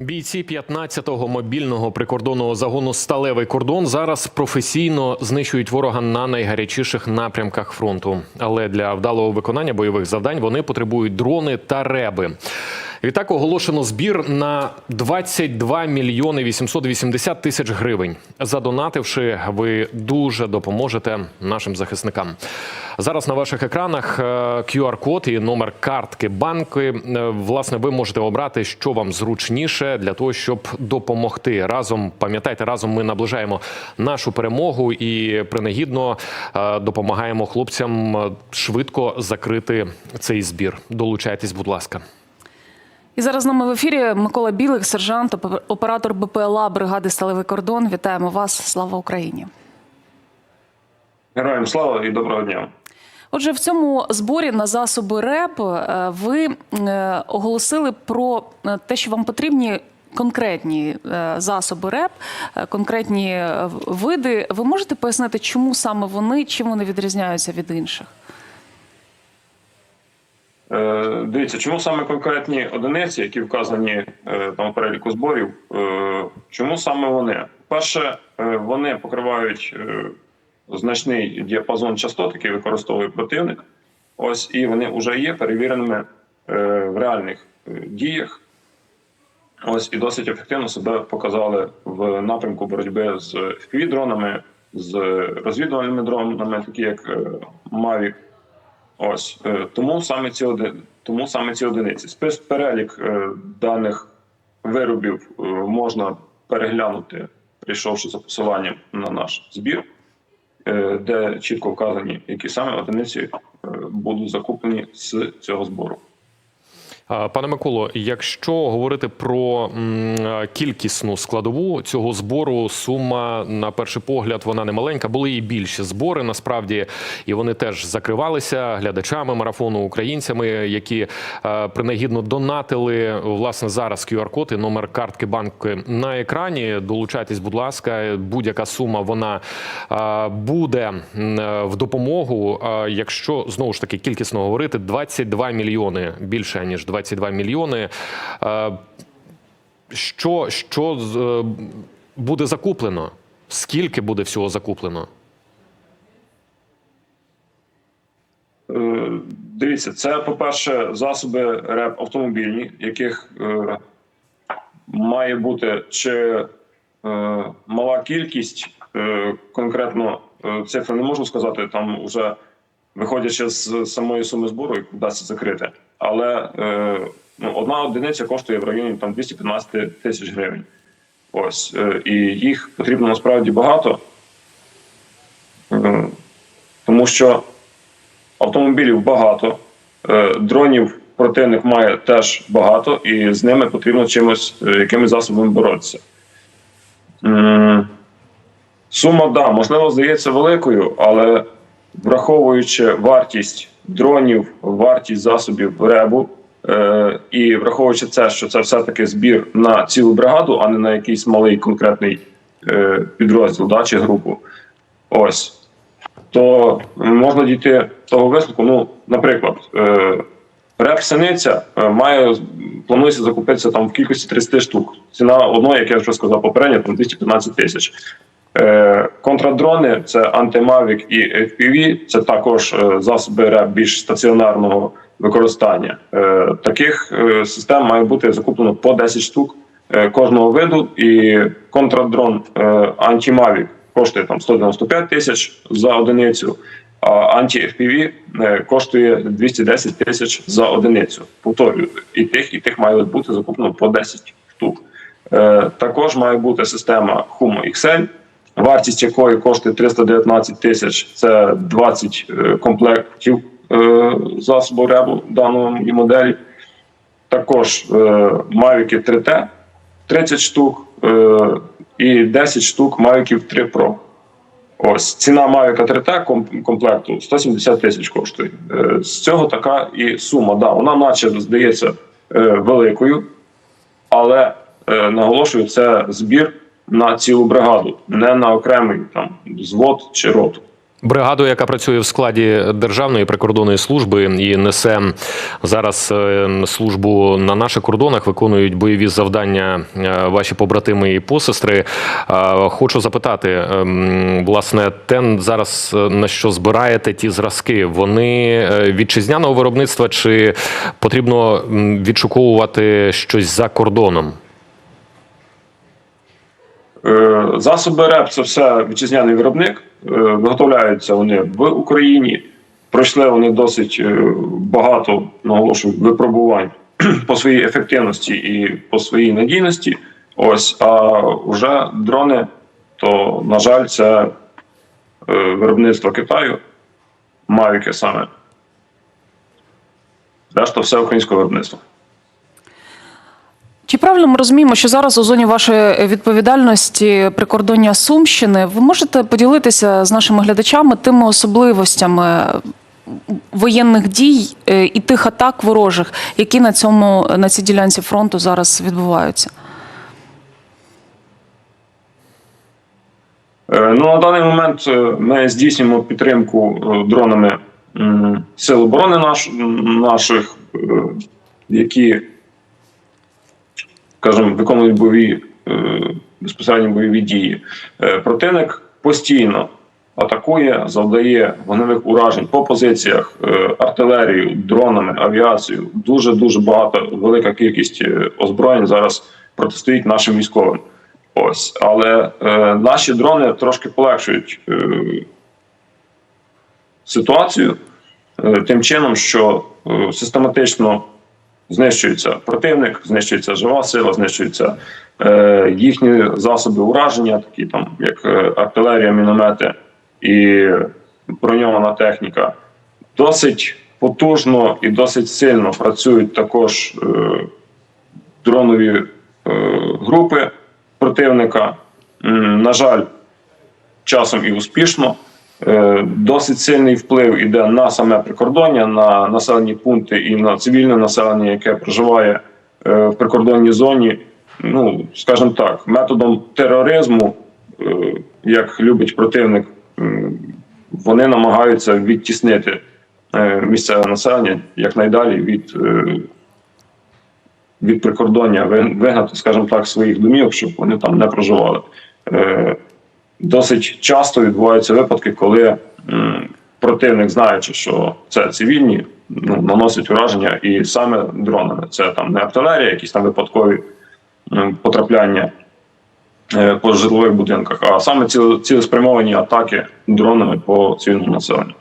Бійці 15-го мобільного прикордонного загону Сталевий кордон зараз професійно знищують ворога на найгарячіших напрямках фронту. Але для вдалого виконання бойових завдань вони потребують дрони та реби. Відтак оголошено збір на 22 мільйони 880 тисяч гривень. Задонативши, ви дуже допоможете нашим захисникам. Зараз на ваших екранах е, QR-код і номер картки банки. Е, Власне, ви можете обрати, що вам зручніше для того, щоб допомогти. Разом пам'ятайте, разом ми наближаємо нашу перемогу і принагідно е, допомагаємо хлопцям швидко закрити цей збір. Долучайтесь, будь ласка. І зараз з нами в ефірі Микола Білик, сержант, оп- оператор БПЛА бригади Сталевий кордон. Вітаємо вас! Слава Україні! Героям слава і доброго дня. Отже, в цьому зборі на засоби РЕП е, ви е, оголосили про е, те, що вам потрібні. Конкретні засоби РЕП, конкретні види. Ви можете пояснити, чому саме вони, чим вони відрізняються від інших? Е, дивіться, чому саме конкретні одиниці, які вказані е, там переліку зборів, е, чому саме вони? Перше, вони покривають значний діапазон частот, який використовує противник. Ось і вони вже є перевіреними в реальних діях. Ось і досить ефективно себе показали в напрямку боротьби з FPV-дронами, з розвідувальними дронами, такі як Mavic. Ось е, тому саме ці оди... тому саме ці одиниці. Спис перелік е, даних виробів е, можна переглянути, прийшовши за посиланням на наш збір, де чітко вказані, які саме одиниці будуть закуплені з цього збору. Пане Миколо, якщо говорити про кількісну складову цього збору, сума на перший погляд вона не маленька. Були і більші збори насправді, і вони теж закривалися глядачами марафону, українцями, які принагідно донатили власне зараз QR-код і номер картки банки на екрані. Долучайтесь, будь ласка, будь-яка сума вона буде в допомогу. Якщо знову ж таки кількісно говорити, 22 мільйони більше ніж 22 мільйони. Е, Що, що е, буде закуплено? Скільки буде всього закуплено? Е, Дивіться, це, по-перше, засоби РЕП автомобільні, яких е, має бути чи е, мала кількість, е, конкретно е, цифри не можу сказати, там вже виходячи з самої суми збору, вдасться закрити. Але е, ну, одна одиниця коштує в районі там 215 тисяч гривень. Ось, е, і їх потрібно насправді багато, Е, тому що автомобілів багато, дронів противник має теж багато, і з ними потрібно чимось, якимись засобами боротися. Сума, да, можливо, здається великою, але враховуючи вартість дронів, вартість засобів ребу, е, і враховуючи це, що це все-таки збір на цілу бригаду, а не на якийсь малий конкретний е, підрозділ да, чи групу. Ось то можна дійти того висновку. Ну, наприклад, е, реп синиця має планується закупитися там в кількості 30 штук. Ціна одної, як я вже сказав, попередньо, там 215 тисяч. Контрадрони це антимавік і FPV, це також е, засоби більш стаціонарного використання. Е, таких е, систем має бути закуплено по 10 штук кожного виду, і контрадрон антимавік коштує там 195 тисяч за одиницю, а анті-FPV коштує 210 тисяч за одиницю. Повторюю, і тих, і тих має бути закуплено по 10 штук. Також має бути система Humo XL, вартість якої коштує 319 тисяч. Це 20 е, комплектів е, засобу ребу даної моделі. Також е, Mavic 3T 30 штук і 10 штук Mavic 3 Pro. Ось ціна Mavic 3T комплекту 170 тисяч коштує. З цього така і сума. Да, вона наче здається великою, але наголошую, це збір на цілу бригаду, не на окремий там звод чи роту. Бригаду, яка працює в складі Державної прикордонної служби і несе зараз е, службу на наших кордонах, виконують бойові завдання е, ваші побратими і посестри. Е, Хочу запитати, ем, власне, те зараз на що збираєте ті зразки, вони вітчизняного виробництва чи потрібно відшуковувати щось за кордоном? Е, Засоби РЕП це все вітчизняний виробник. Е, Виготовляються вони в Україні. Пройшли вони досить е, багато наголошую випробувань по своїй ефективності і по своїй надійності. Ось, а вже дрони, то, на жаль, це виробництво Китаю, Мавіки саме. Решта все українське виробництво. Чи правильно ми розуміємо, що зараз у зоні вашої відповідальності прикордоння Сумщини ви можете поділитися з нашими глядачами тими особливостями воєнних дій е, і тих атак ворожих, які на цьому на цій ділянці фронту зараз відбуваються? Е, Ну, на даний момент е, ми здійснюємо підтримку дронами Сил оборони наш, наших, які, скажімо, виконують бойові, е, безпосередньо бойові дії. Е, Противник постійно атакує, завдає вогневих уражень по позиціях е, артилерією, дронами, авіацією. Дуже дуже багато, велика кількість озброєнь зараз протистоїть нашим військовим. Ось, але наші дрони трошки полегшують ситуацію тим чином, що систематично знищується противник, знищується жива сила, знищуються е, їхні засоби ураження, такі там як е, артилерія, міномети і броньована техніка. Досить потужно і досить сильно працюють також е, дронові е, групи противника. На жаль, часом і успішно. Е, Досить сильний вплив іде на саме прикордоння, на населені пункти і на цивільне населення, яке проживає е, в прикордонній зоні. Ну, скажімо так, методом тероризму, е, як любить противник, вони намагаються відтіснити місцеве населення якнайдалі від від прикордоння вигнати, скажімо так, своїх домівок, щоб вони там не проживали. Досить часто відбуваються випадки, коли противник, знаючи, що це цивільні, ну, наносить ураження і саме дронами. Це там не артилерія, якісь там випадкові потрапляння е, по житлових будинках, а саме ціл- цілеспрямовані атаки дронами по цивільному населенню.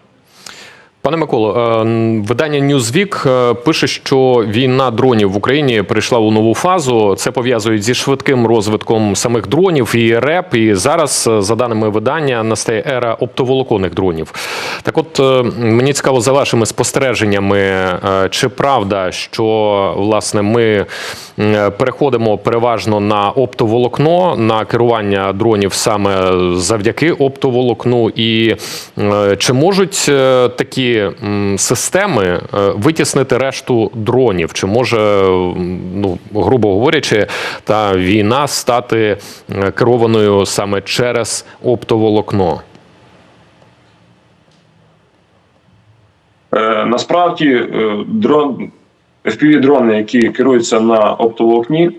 Пане Миколо, е, видання Newsweek е, пише, що війна дронів в Україні перейшла у нову фазу. Це пов'язують зі швидким розвитком самих дронів і РЕП. І зараз, е, за даними видання, настає ера оптоволоконних дронів. Так, от мені цікаво за вашими спостереженнями, чи правда, що власне ми переходимо переважно на оптоволокно, на керування дронів саме завдяки оптоволокну, і чи можуть такі системи е, витіснити решту дронів? Чи може, ну грубо говорячи, та війна стати е, керованою саме через оптоволокно? Е, Насправді дрон, FPV-дрони, які керуються на оптоволокні,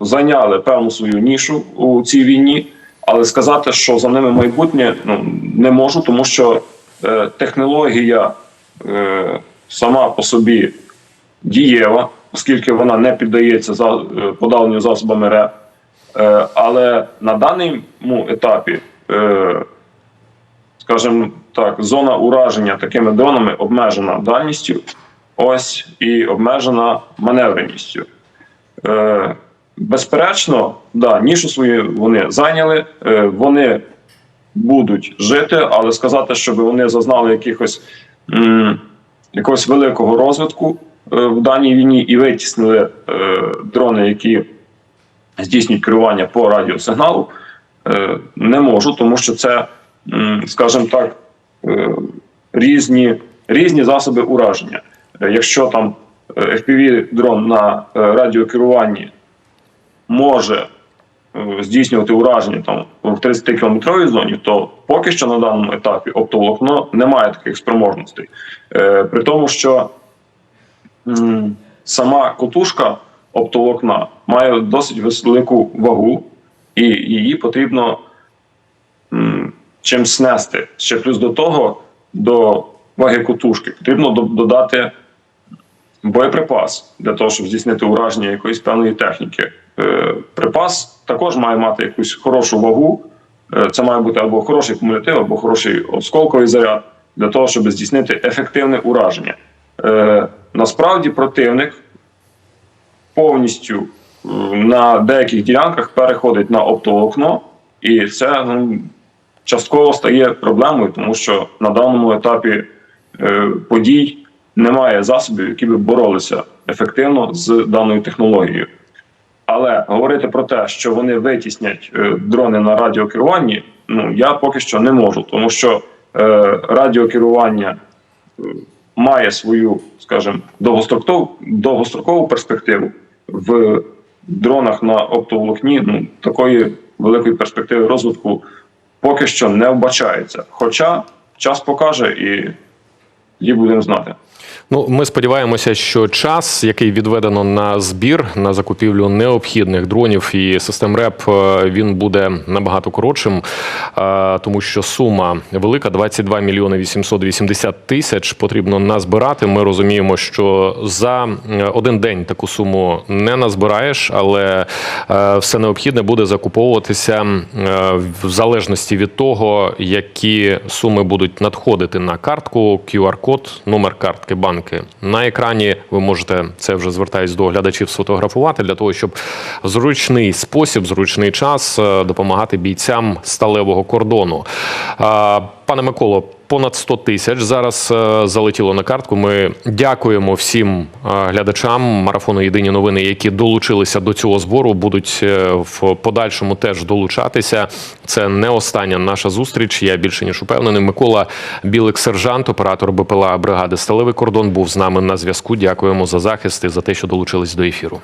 зайняли певну свою нішу у цій війні, але сказати, що за ними майбутнє, ну не можу, тому що технологія е, сама по собі дієва, оскільки вона не піддається за е, подавленню засобами РЕП. Е, Але на даному етапі е, скажімо так, зона ураження такими дронами обмежена дальністю, ось і обмежена маневреністю. Е, безперечно, да, нішу свою вони зайняли, е, вони будуть жити, але сказати, щоб вони зазнали якихось м, якогось великого розвитку е, в даній війні і витіснили е, дрони, які здійснюють керування по радіосигналу, е, не можу, тому що це, м, скажімо так, е, різні, різні засоби ураження. Е, Якщо там FPV-дрон на е, радіокеруванні може е, здійснювати ураження там в 30 кілометровій зоні, то поки що на даному етапі оптоволокно не має таких спроможностей. Е, При тому, що сама котушка оптоволокна має досить велику вагу, і її потрібно чим снести. Ще плюс до того, до ваги котушки потрібно до- додати боєприпас для того, щоб здійснити ураження якоїсь певної техніки. Е, припас також має мати якусь хорошу вагу. Е, це має бути або хороший кумулятив, або хороший осколковий заряд для того, щоб здійснити ефективне ураження. Е, насправді противник повністю на деяких ділянках переходить на оптоволокно, і це ну, частково стає проблемою, тому що на даному етапі подій немає засобів, які би боролися ефективно з даною технологією. Але говорити про те, що вони витіснять е, дрони на радіокеруванні, ну я поки що не можу, тому що е, радіокерування е, має свою, скажімо, довгострокову, довгострокову перспективу в дронах на оптоволокні. Ну такої великої перспективи розвитку поки що не вбачається. Хоча час покаже і її будемо знати. Ну, ми сподіваємося, що час, який відведено на збір на закупівлю необхідних дронів і систем РЕП, е, він буде набагато коротшим, е, тому що сума велика 22 мільйони 880 тисяч потрібно назбирати. Ми розуміємо, що за е, один день таку суму не назбираєш, але все необхідне буде закуповуватися в залежності від того, які суми будуть надходити на картку, QR-код, номер картки банки на екрані. Ви можете це вже звертаюсь до глядачів сфотографувати для того, щоб зручний спосіб, зручний час е, допомагати бійцям сталевого кордону. Пане Миколо, понад 100 тисяч зараз е, залетіло на картку. Ми дякуємо всім е, глядачам марафону Єдині новини, які долучилися до цього збору. Будуть е, в подальшому теж долучатися. Це не остання наша зустріч. Я більше ніж упевнений. Микола Білик, сержант, оператор БПЛА бригади Сталевий кордон, був з нами на зв'язку. Дякуємо за захист і за те, що долучились до ефіру.